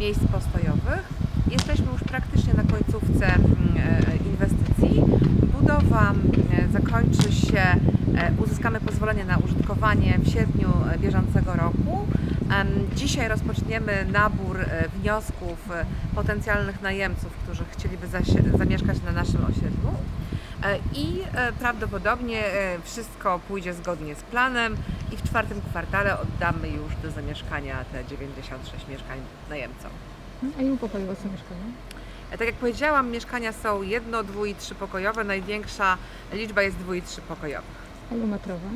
miejsc postojowych. Jesteśmy już praktycznie na końcówce mm, e, inwestycji. Budowa mm, zakończy się, e, uzyskamy pozwolenie na użytkowanie w sierpniu e, bieżącego roku. Dzisiaj rozpoczniemy nabór wniosków potencjalnych najemców, którzy chcieliby zamieszkać na naszym osiedlu i prawdopodobnie wszystko pójdzie zgodnie z planem i w czwartym kwartale oddamy już do zamieszkania te 96 mieszkań najemcom. A ile pokojowe są mieszkania? E, Tak jak powiedziałam, mieszkania są jedno, dwu i trzypokojowe. Największa liczba jest dwu i trzypokojowych. A ile metrowe?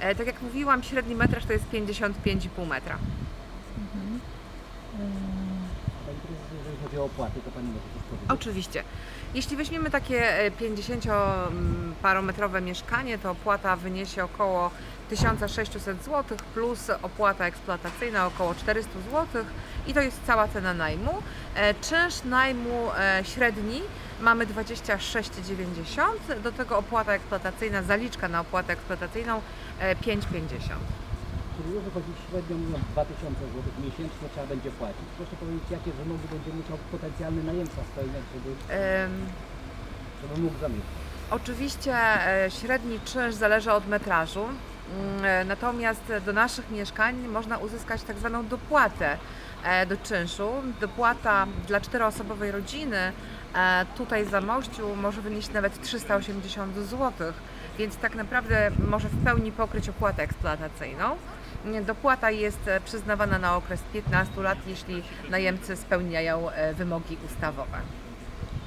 E, Tak jak mówiłam, średni metraż to jest 55,5 metra. Mhm. Jeżeli chodzi o opłaty, to Pani może coś powiedzieć? Oczywiście. Jeśli weźmiemy takie e, 50-parometrowe mieszkanie, to opłata wyniesie około 1600 zł plus opłata eksploatacyjna około 400 zł i to jest cała cena najmu. E, Czynsz najmu e, średni mamy 26,90, do tego opłata eksploatacyjna, zaliczka na opłatę eksploatacyjną e, 5,50. Czyli jeżeli chodzi średnio mówiąc 2000 zł miesięcznie trzeba będzie płacić. Proszę powiedzieć, jakie wymogi będzie musiał potencjalny najemca spełniać, żeby, żeby mógł zamieszkać. Oczywiście e, średni czynsz zależy od metrażu, e, natomiast do naszych mieszkań można uzyskać tak zwaną dopłatę e, do czynszu. Dopłata dla czteroosobowej rodziny e, tutaj za mościu może wynieść nawet 380 zł, więc tak naprawdę może w pełni pokryć opłatę eksploatacyjną. Dopłata jest e, przyznawana na okres 15 lat, jeśli najemcy spełniają e, wymogi ustawowe.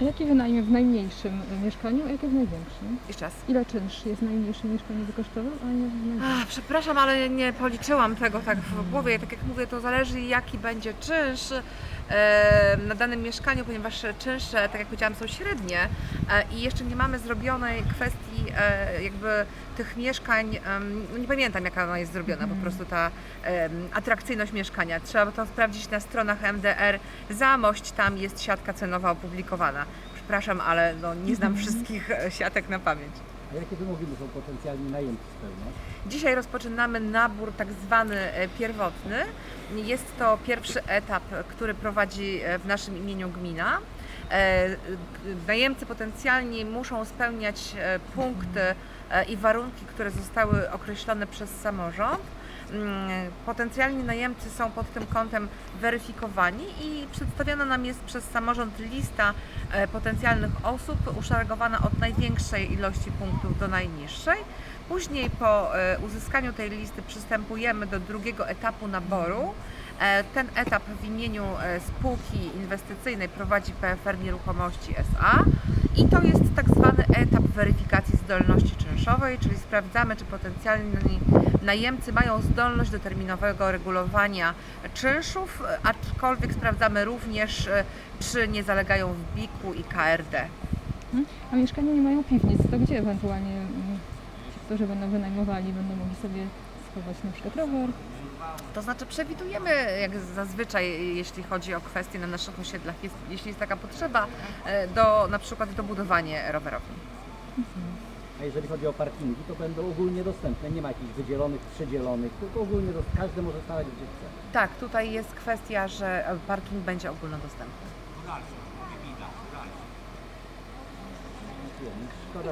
A jakie wynajmie w najmniejszym mieszkaniu, a jakie w największym? Jeszcze raz. Ile czynsz jest najmniejsze mieszkanie wykosztowe, a ile w największym? Ach, przepraszam, ale nie policzyłam tego tak w głowie. Tak jak mówię, to zależy jaki będzie czynsz na danym mieszkaniu, ponieważ czynsze, tak jak powiedziałam, są średnie e, i jeszcze nie mamy zrobionej kwestii e, jakby tych mieszkań, no nie pamiętam jaka ona jest zrobiona, po prostu ta atrakcyjność mieszkania. Trzeba to sprawdzić na stronach MDR. Zamość tam jest siatka cenowa opublikowana. Przepraszam, ale no, nie znam wszystkich e, siatek na pamięć. A jakie wymogi muszą potencjalni najemcy spełniać? Dzisiaj rozpoczynamy nabór tak zwany e, pierwotny. Jest to pierwszy etap, który prowadzi e, w naszym imieniu gmina. E, Najemcy potencjalni muszą spełniać punkty i warunki, które zostały określone przez samorząd. Mm, Potencjalni najemcy są pod tym kątem weryfikowani i przedstawiona nam jest przez samorząd lista e, potencjalnych osób uszeregowana od największej ilości punktów do najniższej. Później po e, uzyskaniu tej listy przystępujemy do drugiego etapu naboru. E, Ten etap w imieniu e, spółki inwestycyjnej prowadzi PFR Nieruchomości SA i to jest tak zwany etap weryfikacji zdolności czynszowej, czyli sprawdzamy, czy potencjalni najemcy mają zdolność do terminowego regulowania czynszów, aczkolwiek sprawdzamy również, e, czy nie zalegają w BIK-u i KRD. A mieszkania nie mają piwnic, to gdzie ewentualnie mm, ci, którzy będą wynajmowali, będą mogli sobie schować na przykład rower? To znaczy przewidujemy, jak zazwyczaj, jeśli chodzi o kwestie na naszych osiedlach, jest, jeśli jest taka potrzeba, e, do na przykład dobudowanie rowerowni. A jeżeli chodzi o parkingi, to będą ogólnie dostępne. Nie ma jakichś wydzielonych, przydzielonych, tylko ogólnie dos- każdy może stawać gdzie chce. Tak, tutaj jest kwestia, że parking będzie ogólnodostępny. Szkoda,